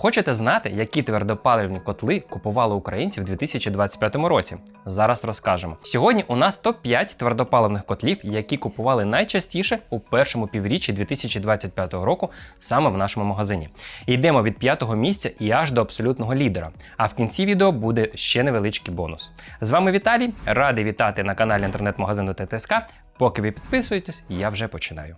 Хочете знати, які твердопаливні котли купували українці в 2025 році? Зараз розкажемо. Сьогодні у нас топ-5 твердопаливних котлів, які купували найчастіше у першому півріччі 2025 року саме в нашому магазині. Йдемо від п'ятого місця і аж до абсолютного лідера. А в кінці відео буде ще невеличкий бонус. З вами Віталій, радий вітати на каналі інтернет-магазину ТТСК. Поки ви підписуєтесь, я вже починаю.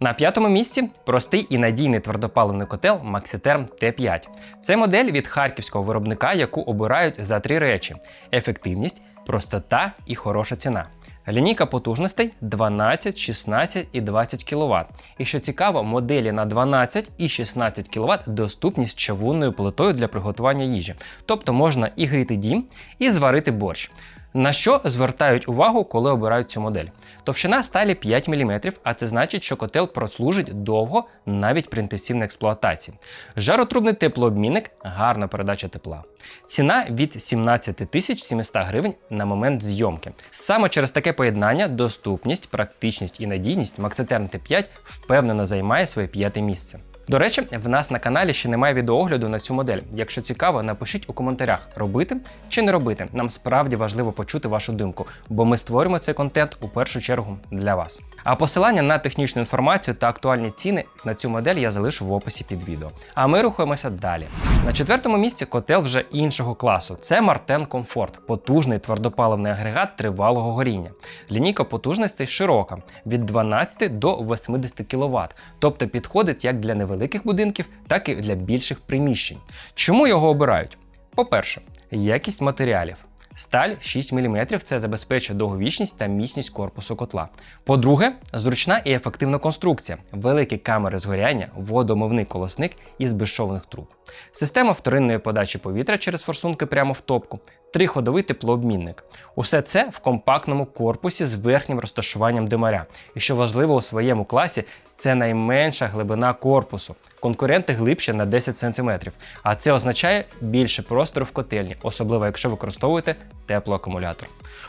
На п'ятому місці простий і надійний твердопаливний котел Maxiterm T5. Це модель від харківського виробника, яку обирають за три речі: ефективність, простота і хороша ціна. Лінійка потужностей 12, 16 і 20 кВт. І що цікаво, моделі на 12 і 16 кВт доступні з чавунною плитою для приготування їжі. Тобто можна і гріти дім, і зварити борщ. На що звертають увагу, коли обирають цю модель? Товщина сталі 5 мм, а це значить, що котел прослужить довго навіть при інтенсивній експлуатації. Жаротрубний теплообмінник гарна передача тепла. Ціна від 17 тисяч 700 гривень на момент зйомки. Саме через таке поєднання, доступність, практичність і надійність Maxiterm T5 впевнено займає своє п'яте місце. До речі, в нас на каналі ще немає відеоогляду на цю модель. Якщо цікаво, напишіть у коментарях, робити чи не робити. Нам справді важливо почути вашу думку, бо ми створюємо цей контент у першу чергу для вас. А посилання на технічну інформацію та актуальні ціни на цю модель я залишу в описі під відео. А ми рухаємося далі. На четвертому місці котел вже іншого класу. Це Marten Comfort, потужний твердопаливний агрегат тривалого горіння. Лінійка потужностей широка від 12 до 80 кВт, тобто підходить як для невеликих будинків, так і для більших приміщень. Чому його обирають? По-перше, якість матеріалів. Сталь 6 мм це забезпечує довговічність та міцність корпусу котла. По-друге, зручна і ефективна конструкція, великі камери згоряння, водомивний колосник із безшовних труб. Система вторинної подачі повітря через форсунки прямо в топку, триходовий теплообмінник. Усе це в компактному корпусі з верхнім розташуванням димаря. І що важливо у своєму класі, це найменша глибина корпусу. Конкуренти глибше на 10 см, а це означає більше простору в котельні, особливо якщо використовуєте теплоакумулятор.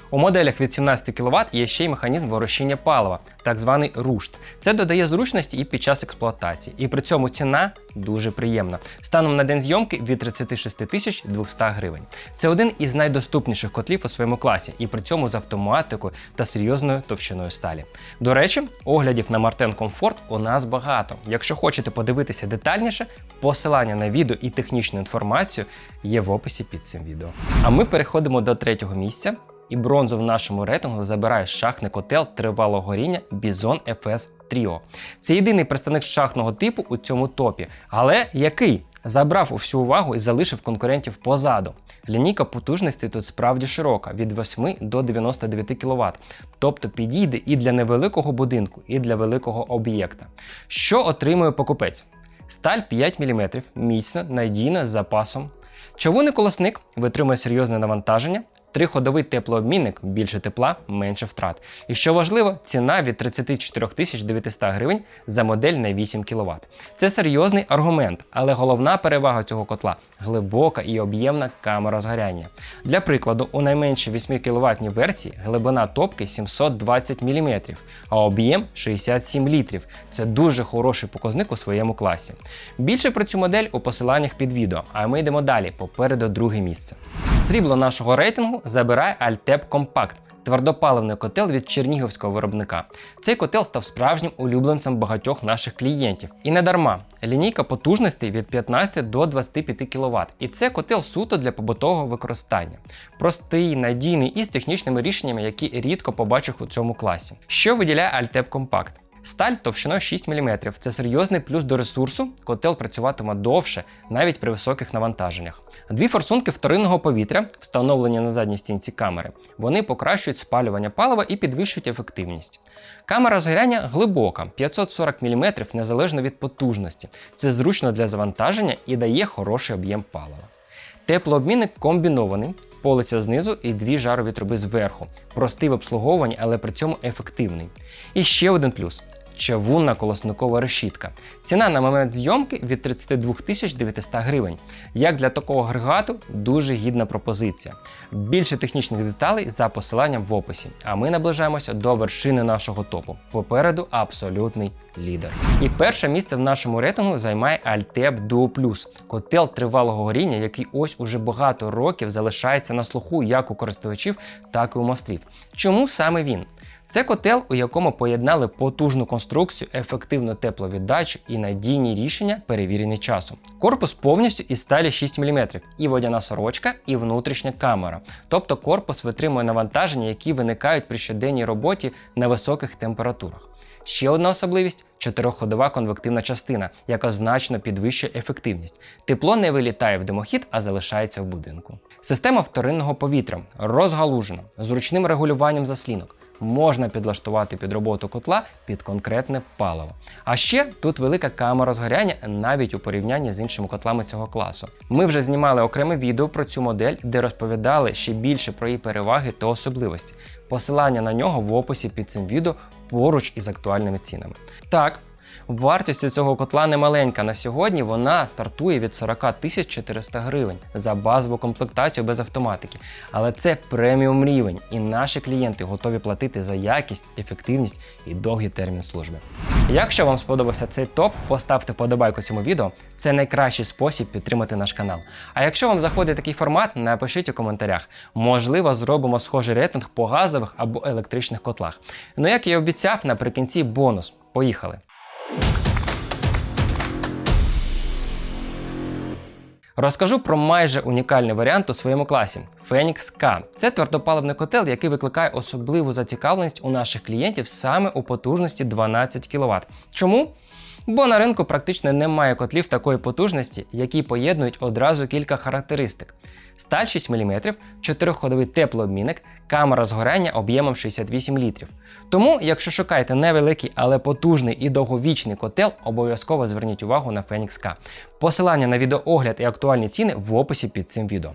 У моделях від 17 кВт є ще й механізм ворушіння палива, так званий рушт. Це додає зручності і під час експлуатації. І при цьому ціна дуже приємна. Станом на день зйомки від 36 тисяч 200 гривень. Це один із найдоступніших котлів у своєму класі, і при цьому з автоматикою та серйозною товщиною сталі. До речі, оглядів на Marten Comfort у нас багато. Якщо хочете подивитися детальніше, посилання на відео і технічну інформацію є в описі під цим відео. А ми переходимо до третього місця. І бронзу в нашому рейтингу забирає шахтний котел тривалого горіння Bison FS Trio. Це єдиний представник шахтного типу у цьому топі, але який забрав усю увагу і залишив конкурентів позаду. Лінійка потужності тут справді широка від 8 до 99 кВт, тобто підійде і для невеликого будинку, і для великого об'єкта. Що отримує покупець? Сталь 5 мм, міцно, надійна, з запасом. Човуний колосник витримує серйозне навантаження, Триходовий теплообмінник більше тепла, менше втрат. І що важливо, ціна від 34 900 гривень за модель на 8 кВт. Це серйозний аргумент, але головна перевага цього котла глибока і об'ємна камера згоряння. Для прикладу, у найменшій 8 кВт версії глибина топки 720 мм, а об'єм 67 літрів. Це дуже хороший показник у своєму класі. Більше про цю модель у посиланнях під відео, а ми йдемо далі, попереду друге місце. Срібло нашого рейтингу забирає Altep Compact – твердопаливний котел від чернігівського виробника. Цей котел став справжнім улюбленцем багатьох наших клієнтів. І не дарма. Лінійка потужностей від 15 до 25 кВт. І це котел суто для побутового використання. Простий, надійний і з технічними рішеннями, які рідко побачив у цьому класі. Що виділяє Altep Compact? Сталь товщиною 6 мм. Це серйозний плюс до ресурсу, котел працюватиме довше, навіть при високих навантаженнях. Дві форсунки вторинного повітря, встановлені на задній стінці камери, вони покращують спалювання палива і підвищують ефективність. Камера згоряння глибока, 540 мм незалежно від потужності. Це зручно для завантаження і дає хороший об'єм палива. Теплообмінник комбінований, полиця знизу і дві жарові труби зверху. Простий в обслуговуванні, але при цьому ефективний. І ще один плюс. Чавунна колосникова решітка. Ціна на момент зйомки від 32 тисяч 900 гривень. Як для такого агрегату, дуже гідна пропозиція. Більше технічних деталей за посиланням в описі. А ми наближаємося до вершини нашого топу. Попереду абсолютний лідер. І перше місце в нашому рейтингу займає Altep Duo Plus – котел тривалого горіння, який ось уже багато років залишається на слуху як у користувачів, так і у майстрів. Чому саме він? Це котел, у якому поєднали потужну конструкцію, ефективну тепловіддачу і надійні рішення, перевірені часом. Корпус повністю із сталі 6 мм, і водяна сорочка, і внутрішня камера. Тобто корпус витримує навантаження, які виникають при щоденній роботі на високих температурах. Ще одна особливість чотирьохходова конвективна частина, яка значно підвищує ефективність. Тепло не вилітає в димохід, а залишається в будинку. Система вторинного повітря розгалужена з ручним регулюванням заслінок. Можна підлаштувати під роботу котла під конкретне паливо. А ще тут велика камера згоряння навіть у порівнянні з іншими котлами цього класу. Ми вже знімали окреме відео про цю модель, де розповідали ще більше про її переваги та особливості. Посилання на нього в описі під цим відео поруч із актуальними цінами. Так, Вартість цього котла немаленька. На сьогодні вона стартує від 40 тисяч 400 гривень за базову комплектацію без автоматики. Але це преміум рівень, і наші клієнти готові платити за якість, ефективність і довгий термін служби. Якщо вам сподобався цей топ, поставте подобайку цьому відео. Це найкращий спосіб підтримати наш канал. А якщо вам заходить такий формат, напишіть у коментарях. Можливо, зробимо схожий рейтинг по газових або електричних котлах. Ну як я і обіцяв, наприкінці бонус. Поїхали! Розкажу про майже унікальний варіант у своєму класі Phoenix K. Це твердопаливний котел, який викликає особливу зацікавленість у наших клієнтів саме у потужності 12 кВт. Чому? Бо на ринку практично немає котлів такої потужності, які поєднують одразу кілька характеристик. Сталь 6 мм, 4-ходовий теплообмінник, камера згоряння об'ємом 68 літрів. Тому, якщо шукаєте невеликий, але потужний і довговічний котел, обов'язково зверніть увагу на Phoenix K. Посилання на відеоогляд і актуальні ціни в описі під цим відео.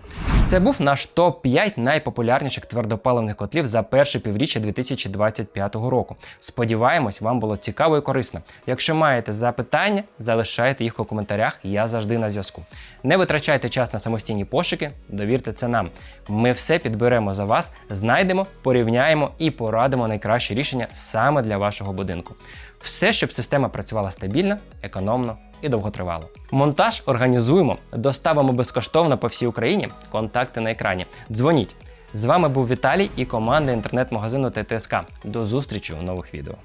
Це був наш топ-5 найпопулярніших твердопаливних котлів за перше півріччя 2025 року. Сподіваємось, вам було цікаво і корисно. Якщо маєте запитання, залишайте їх у коментарях, я завжди на зв'язку. Не витрачайте час на самостійні пошуки, довірте це нам. Ми все підберемо за вас, знайдемо, порівняємо і порадимо найкраще рішення саме для вашого будинку. Все, щоб система працювала стабільно, економно і довготривало. Монтаж організуємо, доставимо безкоштовно по всій Україні. Контакти на екрані. Дзвоніть. З вами був Віталій і команда інтернет-магазину ТТСК. До зустрічі у нових відео.